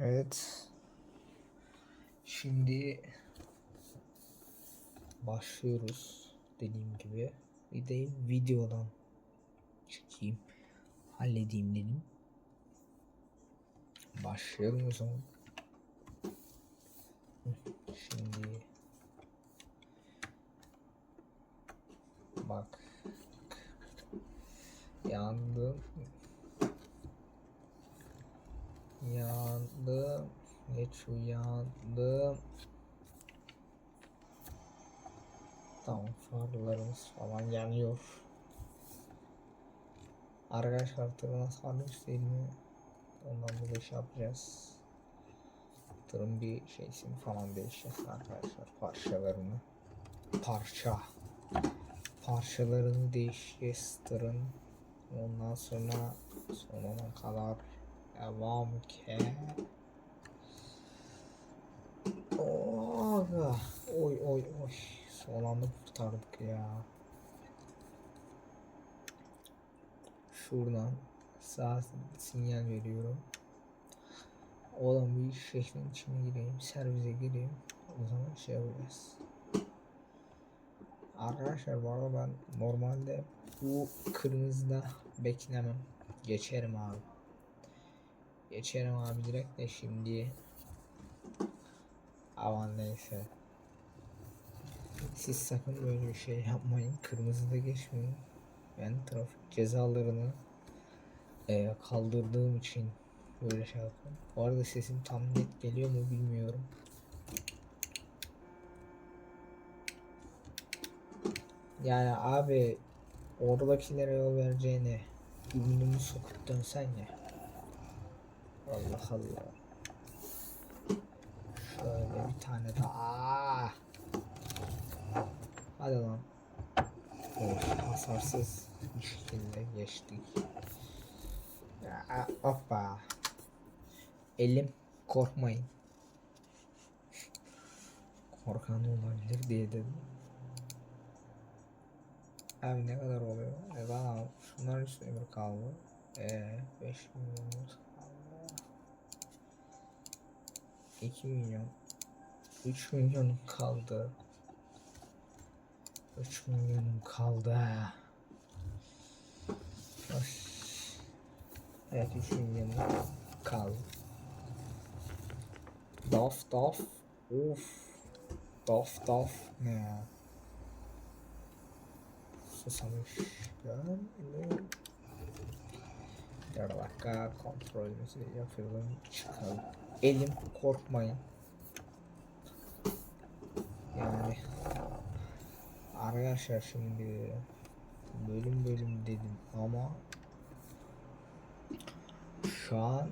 Evet. Şimdi başlıyoruz dediğim gibi. Bir de videodan çekeyim. Halledeyim dedim. Başlayalım o zaman. Şimdi bak yandım yandım geç uyandım. Tamam farlarımız falan yanıyor arkadaşlar tırına sarmış değil mi? Ondan dolayı şey yapacağız. Tırın bir şeysini falan değişeceğiz arkadaşlar parçalarını. Parça. Parçalarını değişeceğiz tırın. Ondan sonra sonuna kadar devam ki Oha. Oy oy. Son anda kurtardık ya. Şuradan sağ sinyal veriyorum. Oğlum bir şehrin içine gireyim. Servise gireyim. O zaman şey yapacağız. Arkadaşlar bu arada ben normalde bu kırmızıda beklemem. Geçerim abi. Geçerim abi direkt de şimdi Aman neyse. Siz sakın böyle bir şey yapmayın. Kırmızıda geçmeyin. Ben trafik cezalarını eee, kaldırdığım için böyle şey yapıyorum. Bu arada sesim tam net geliyor mu bilmiyorum. Yani abi oradakilere yol vereceğine ürünümü sokup dönsen ya. Allah Allah. Şöyle bir tane daha. Hadi lan. Of, hasarsız bir şekilde geçtik. Ya, hoppa. Elim korkmayın. Korkan olabilir diye dedim. Abi ne kadar oluyor? E bana şunların üstüne bir kaldı. Eee 5 milyonumuz kaldı. 2 milyon 3 milyonum kaldı 3 milyonum kaldı. Evet 3 milyonum kaldı. Daf daf. Of. Daf daf. Ne ya? Susamış. Yani bir dakika kontrolümüzü yapalım çıkalım. Elim korkmayın. Yani arkadaşlar şimdi bölüm bölüm dedim ama şu an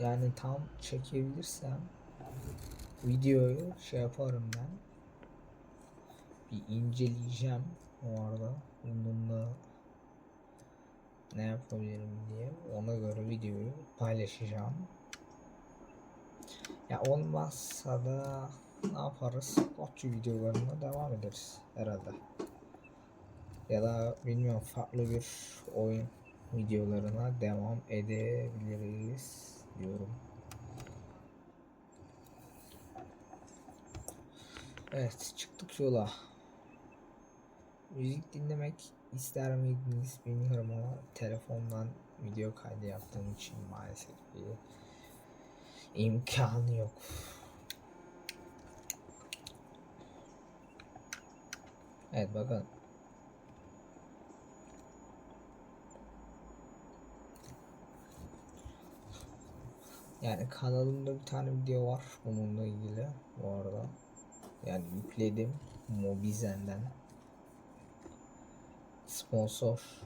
yani tam çekebilirsem videoyu şey yaparım ben bir inceleyeceğim o arada bununla ne yapabilirim diye ona göre videoyu paylaşacağım. Ya olmazsa da ne yaparız? Botçu videolarına devam ederiz herhalde. Ya da bilmiyorum farklı bir oyun videolarına devam edebiliriz diyorum. Evet çıktık yola. Müzik dinlemek ister miydiniz bilmiyorum ama telefondan video kaydı yaptığım için maalesef bir imkanı yok. Evet bakın. Yani kanalımda bir tane video var bununla ilgili bu arada. Yani yükledim Mobizen'den. Sponsor.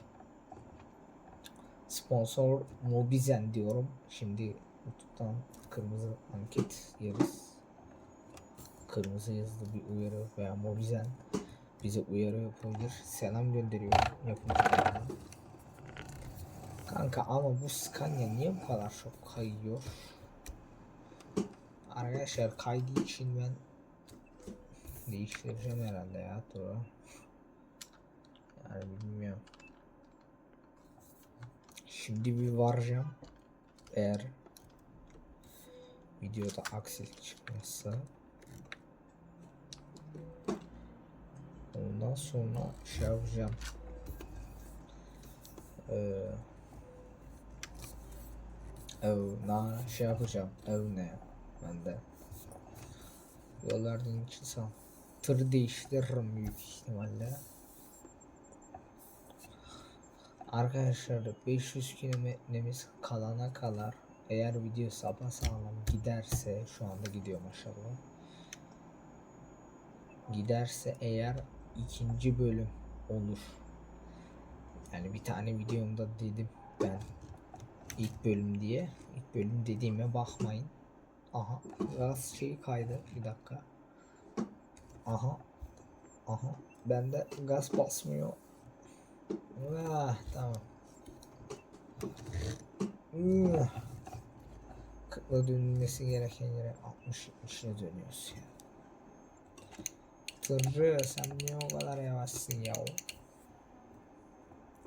Sponsor Mobizen diyorum. Şimdi YouTube'dan kırmızı anket yeriz. Kırmızı yazılı bir uyarı veya Mobizen bize uyarı yapabilir. Selam gönderiyorum yapımcılarına. Kanka ama bu Scania niye bu kadar çok kayıyor? Arkadaşlar kaydığı için ben değiştireceğim herhalde ya turu. Yani bilmiyorum. Şimdi bir varacağım. Eğer videoda aksilik çıkmazsa ondan sonra şey yapacağım. Ee, ev na şey yapacağım. Ev ne ben de yollardan sağ tır değiştiririm büyük ihtimalle. Arkadaşlar 500 kilometremiz kalana kadar eğer video sapasağlam giderse şu anda gidiyor maşallah. Giderse eğer ikinci bölüm olur. Yani bir tane videomda dedim ben ilk bölüm diye. İlk bölüm dediğime bakmayın. Aha gaz şeyi kaydı bir dakika. Aha. Aha. Bende gaz basmıyor. Ah, tamam. Kırkla dönülmesi gereken yere 60 70'le dönüyoruz ya. Tırcı sen niye o kadar yavaşsın ya?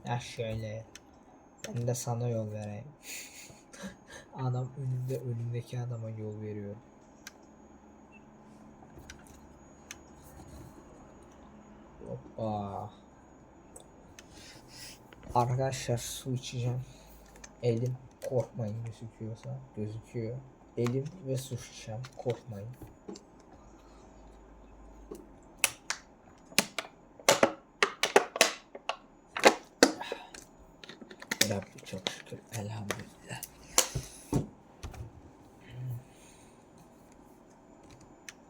Ya şöyle. Ben de sana yol vereyim. Adam önünde önündeki adama yol veriyor. Hoppa. Arkadaşlar su içeceğim. Elim korkmayın gözüküyorsa gözüküyor. Elim ve su şişem korkmayın. Elhamdülillah.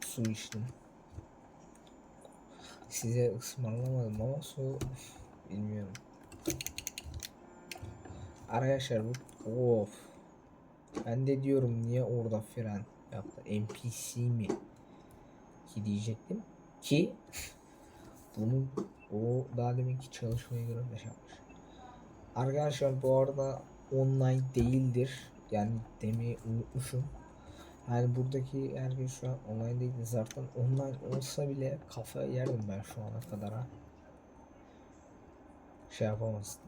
Su içtim. Size ısmarlamadım ama su bilmiyorum. Arkadaşlar bu of. Ben de diyorum niye orada fren yaptı? NPC mi? Ki diyecektim. Ki bunu o daha deminki çalışmayı göre de yapmış. Arkadaşlar bu arada online değildir. Yani demeyi unutmuşum. Yani buradaki herkes şu an online değil. Zaten online olsa bile kafa yerdim ben şu ana kadar ha. Şey yapamazdım.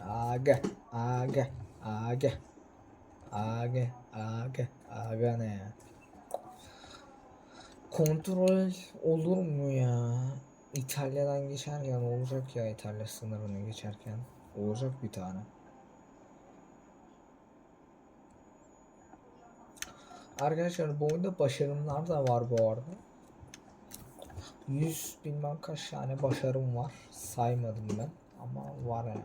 Aga, aga, aga, aga, aga, aga ne ya? Kontrol olur mu ya? İtalya'dan geçerken olacak ya İtalya sınırını geçerken. Olacak bir tane. Arkadaşlar bu oyunda başarımlar da var bu arada. 100 bilmem kaç tane başarım var. Saymadım ben. Ama var yani.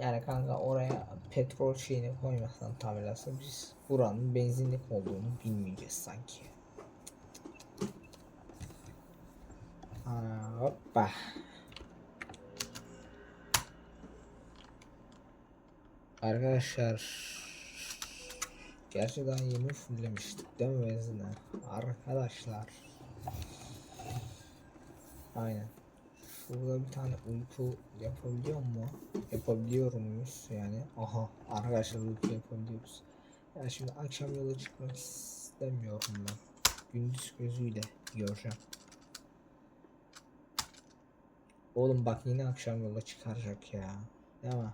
Yani kanka oraya petrol şeyini koymazsan tabelası biz buranın benzinlik olduğunu bilmeyeceğiz sanki. Ana, hoppa. Arkadaşlar Gerçi daha yeni fulllemiştik değil mi benzine? Arkadaşlar Aynen Şurada bir tane uyku yapabiliyor mu? Yapabiliyor muyuz yani? Aha arkadaşlar uyku yapabiliyoruz. Ya şimdi akşam yola çıkmak istemiyorum ben. Gündüz gözüyle göreceğim. Oğlum bak yine akşam yola çıkaracak ya. Değil mi?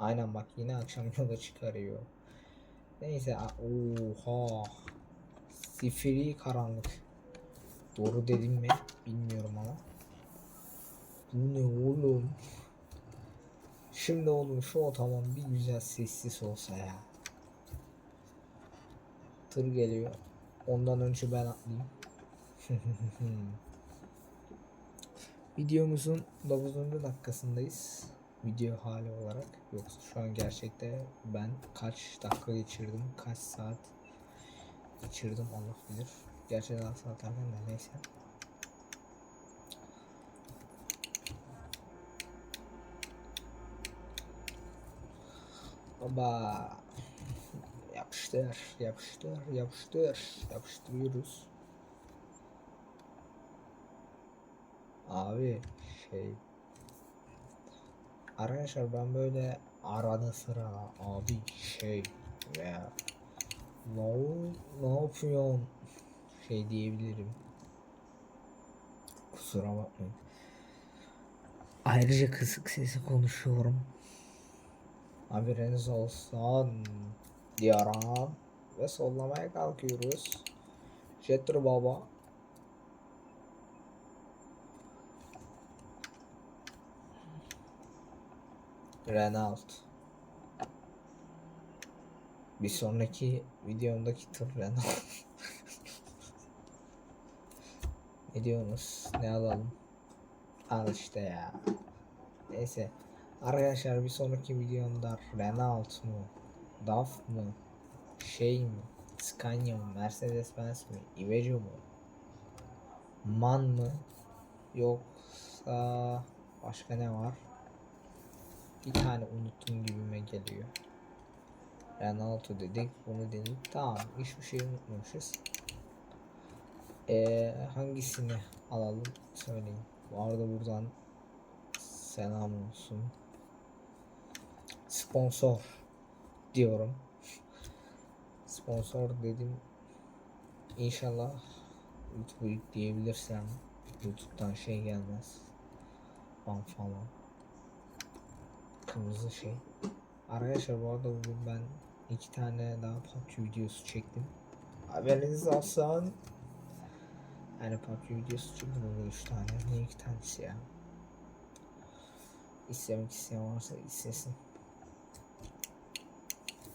Aynen bak yine akşam yola çıkarıyor. Neyse oha. Sifiri karanlık. Doğru dedim mi bilmiyorum ama. Bu ne oğlum? Şimdi oğlum şu otoman bir güzel sessiz olsa ya. Tır geliyor. Ondan önce ben atlayayım. Videomuzun 9. dakikasındayız. Video hali olarak. Yoksa şu an gerçekte ben kaç dakika geçirdim, kaç saat geçirdim Allah bilir. Gerçi daha saat erken de neyse. Baba yapıştır, yapıştır, yapıştır, yapıştırıyoruz. Abi şey Arkadaşlar ben böyle arada sıra abi şey veya ne, ne yapıyorsun şey diyebilirim. Kusura bakmayın. Ayrıca kısık sesi konuşuyorum. Haberiniz olsun diyorum. Ve sollamaya kalkıyoruz. Jettir baba. Renault. Bir sonraki videomdaki tır Renault. ne diyorsunuz? Ne alalım? Al işte ya. Neyse. Arkadaşlar bir sonraki videomda Renault mu? DAF mı? Şey mi? Scania mı? Mercedes Benz mi? Iveco mu? MAN mı? Yoksa başka ne var? Bir tane unuttum gibime geliyor. Renault dedik, bunu dedik. Tamam, hiçbir şey unutmamışız. Ee, hangisini alalım söyleyin. Bu arada buradan selam olsun. Sponsor diyorum. Sponsor dedim. İnşallah YouTube'u yükleyebilirsem YouTube'dan şey gelmez. Ban falan. Kırmızı şey. Arkadaşlar bu arada bugün ben iki tane daha PUBG videosu çektim. Haberiniz olsun. Yani PUBG videosu çektim bugün üç tane. Niye iki tanesi ya? İstemek isteyen varsa istesin.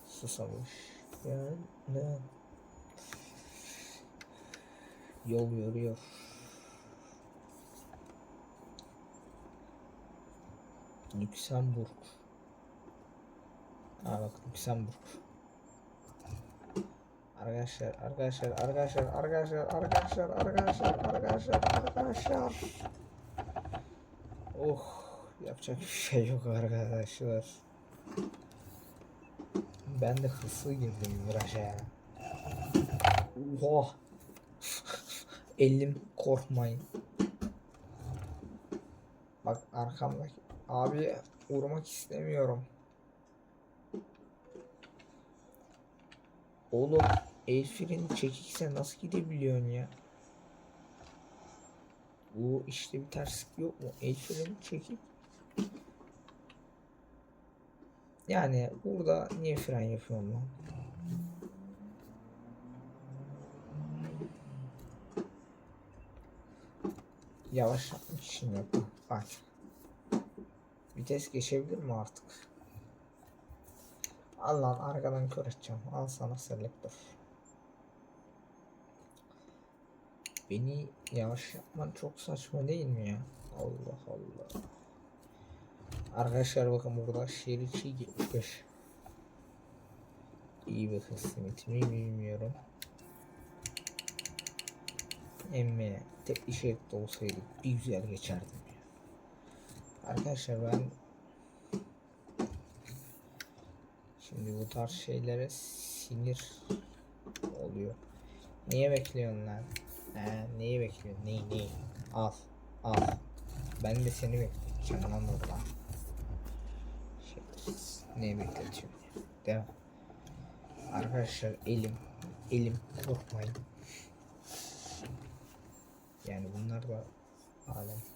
Susamış. Yani? Yol yoruyor. Lüksemburg. Ha bak Lüksemburg. Arkadaşlar, arkadaşlar, arkadaşlar, arkadaşlar, arkadaşlar, arkadaşlar, arkadaşlar, arkadaşlar. Oh, yapacak bir şey yok arkadaşlar. Ben de hızlı girdim viraja ya. Oha. Elim korkmayın. Bak arkamdaki abi vurmak istemiyorum. Oğlum el freni çekikse nasıl gidebiliyorsun ya? Bu işte bir terslik yok mu? El freni çekip yani burada niye fren yapıyorum lan? Yavaşlatmak için yaptım. Bak. Vites geçebilir mi artık? Al lan arkadan kör edeceğim. Al sana selektör. Beni yavaş yapman çok saçma değil mi ya? Allah Allah. Arkadaşlar bakın burada şerit şey gitmiş. İyi bir kısmet mi bilmiyorum. Emme tek işaretli olsaydı bir güzel geçerdim. Arkadaşlar ben Şimdi bu tarz şeylere sinir oluyor. Niye bekliyorsun lan? He, neyi bekliyorsun? Neyi neyi? Al. Al. Ben de seni bekleyeceğim lan burada. Şey, neyi bekletiyorum? Devam. Arkadaşlar elim. Elim korkmayın. Yani bunlar da alem.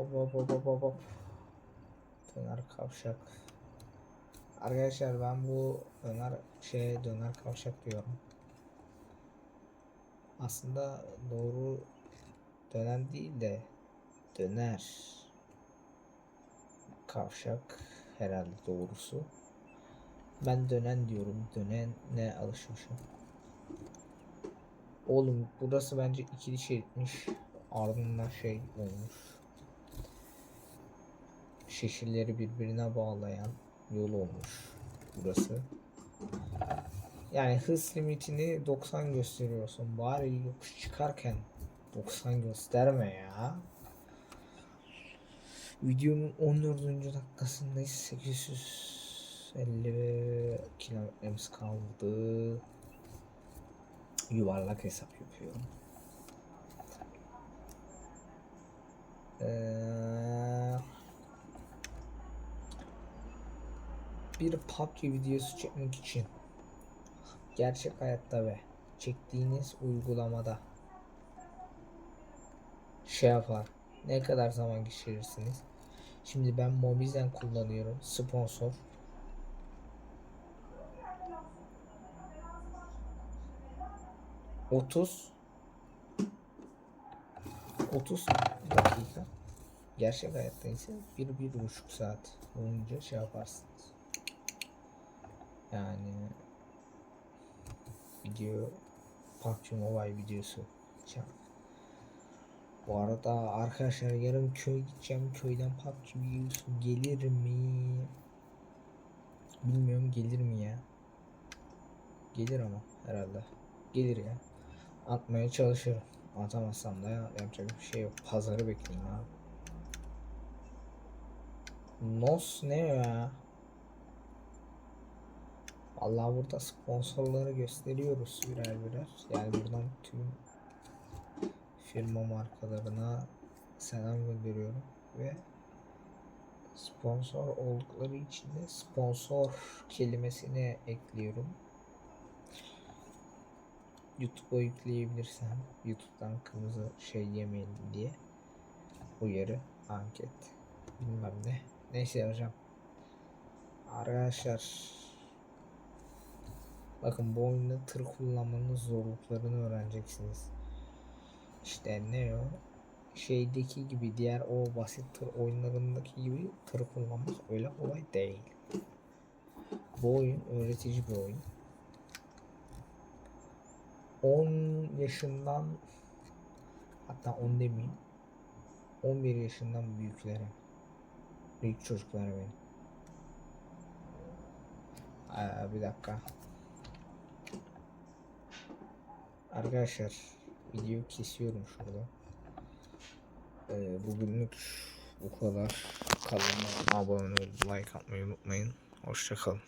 Hop hop hop hop. Döner kavşak. Arkadaşlar ben bu döner şey döner kavşak diyorum. Aslında doğru dönen değil de döner kavşak herhalde doğrusu. Ben dönen diyorum. Dönen ne alışmışım. Oğlum burası bence ikili şeritmiş. Ardından şey olmuş. Şehirleri birbirine bağlayan yol olmuş burası. Yani hız limitini 90 gösteriyorsun. Bari yokuş çıkarken 90 gösterme ya. Videonun 14. dakikasındayız. 850 kilometremiz kaldı. Yuvarlak hesap yapıyorum. Ee, bir PUBG videosu çekmek için gerçek hayatta ve çektiğiniz uygulamada şey yapar Ne kadar zaman geçirirsiniz? Şimdi ben Mobizen kullanıyorum. Sponsor. Otuz 30 dakika. Gerçek hayatta ise bir, bir buçuk saat boyunca şey yaparsınız. Yani video PUBG Mobile videosu. Şey- Bu arada arkadaşlar yarın köy gideceğim. Köyden PUBG videosu gelir mi? Bilmiyorum gelir mi ya? Gelir ama herhalde. Gelir ya. Atmaya çalışırım. Atamazsam da yapacak bir şey yok. Pazarı bekleyin abi. Nos ne ya? Vallahi burada sponsorları gösteriyoruz birer birer. Yani buradan tüm firma markalarına selam gönderiyorum ve sponsor oldukları için de sponsor kelimesini ekliyorum. YouTube'a yükleyebilirsem YouTube'dan kırmızı şey yemeyin diye uyarı, anket bilmem ne. Neyse hocam. Arkadaşlar bakın bu oyunda tır kullanmanın zorluklarını öğreneceksiniz. İşte ne o? Şeydeki gibi diğer o basit tır oyunlarındaki gibi tır kullanmak öyle kolay değil. Bu oyun öğretici bir oyun. 10 yaşından hatta 10 demeyeyim 11 yaşından büyüklere büyük çocuklara benim Aa, bir dakika arkadaşlar videoyu kesiyorum şurada. Ee, bugünlük bu kadar. Kanalıma abone olup like atmayı unutmayın. Hoşçakalın